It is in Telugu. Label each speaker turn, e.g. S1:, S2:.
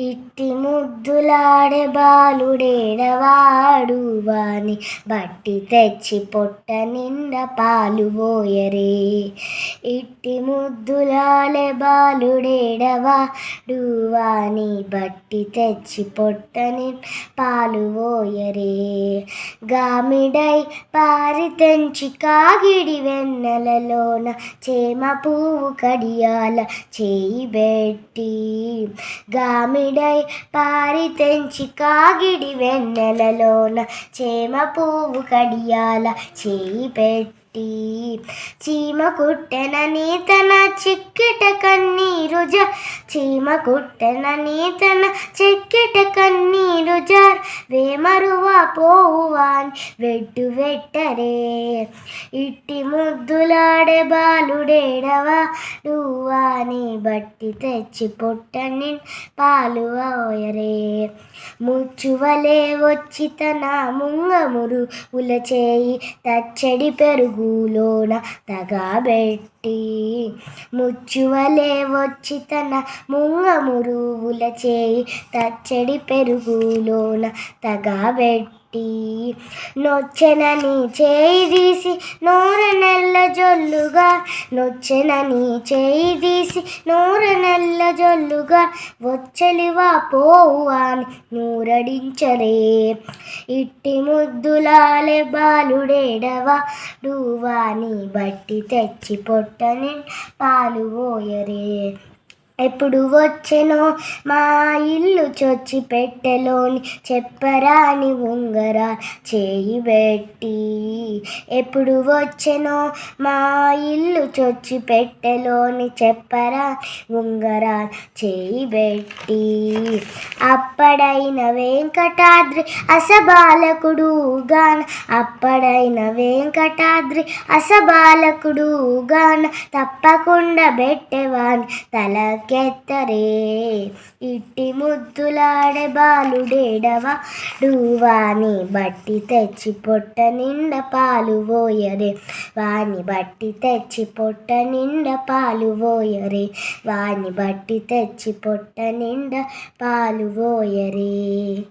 S1: ఇట్టి ముద్దులాడే బాలుడేడవాడు వాని బట్టి తెచ్చి పొట్ట నిండా పాలు పోయరే. ఇట్టి ముద్దులాడే బాలుడేడవా? డూవాని బట్టి తెచ్చి పొట్టని పాలు ఓయరే. గామిడై పారి తెంచి కాగిడి వెన్నెలలోన చేమ పువ్వు కడియాల చేయి పెట్టి గామిడై పారి తెంచి కాగిడి వెన్నెలలోన చేమ పువ్వు కడియాల చేయి పెట్టి. చీమ కుట్టెనని తన చిక్కిట కన్నీరు జార్ చీమ కుట్టెనని తన చిక్కిట కన్నీరు జార్ వేమరువా పోవాన్ వెట్టు వెట్టరే. ఇట్టి ముద్దులాడే బాలుడేడవా. నువ్వాని బట్టి తెచ్చి పొట్టని పాలు ఓయరే. ముచ్చువలే వచ్చి తన ముంగమురు ఉలచేయి. తచ్చడి పెరుగు పెరుగులోన తగబెట్టి ముచ్చువలే వచ్చి తన ముంగమురువుల చేయి తచ్చడి పెరుగులోన తగబెట్టి నొచ్చెనని చేయి తీసి నూర నెల్ల జొల్లుగా నొచ్చెనని చేయి తీసి నూర నెల్ల జొల్లుగా వచ్చలివా పోవు నూరడించరే. ఇట్టి ముద్దులాలే బాలుడేడవా డూవాని బట్టి తెచ్చి పొట్టని పాలు పోయరే. ఎప్పుడు వచ్చెనో మా ఇల్లు చొచ్చి పెట్టెలోని చెప్పరాని ఉంగరా చేయి పెట్టి. ఎప్పుడు వచ్చెనో మా ఇల్లు చొచ్చి పెట్టెలోని చెప్పరా ఉంగరా చేయి పెట్టి. అప్పడైన వెంకటాద్రి అసబాలకుడు గాన అప్పడైన వెంకటాద్రి అసబాలకుడు గాన తప్పకుండా పెట్టేవాని కెత్తరే ఇట్టి ముద్దులాడే బాలుడేడవా? వాని బట్టి తెచ్చి పొట్ట నిండా పాలు పోయరే. వాని బట్టి తెచ్చి పొట్ట నిండా పాలు పోయరే. వాని బట్టి తెచ్చి పొట్ట నిండా పాలు పోయరే.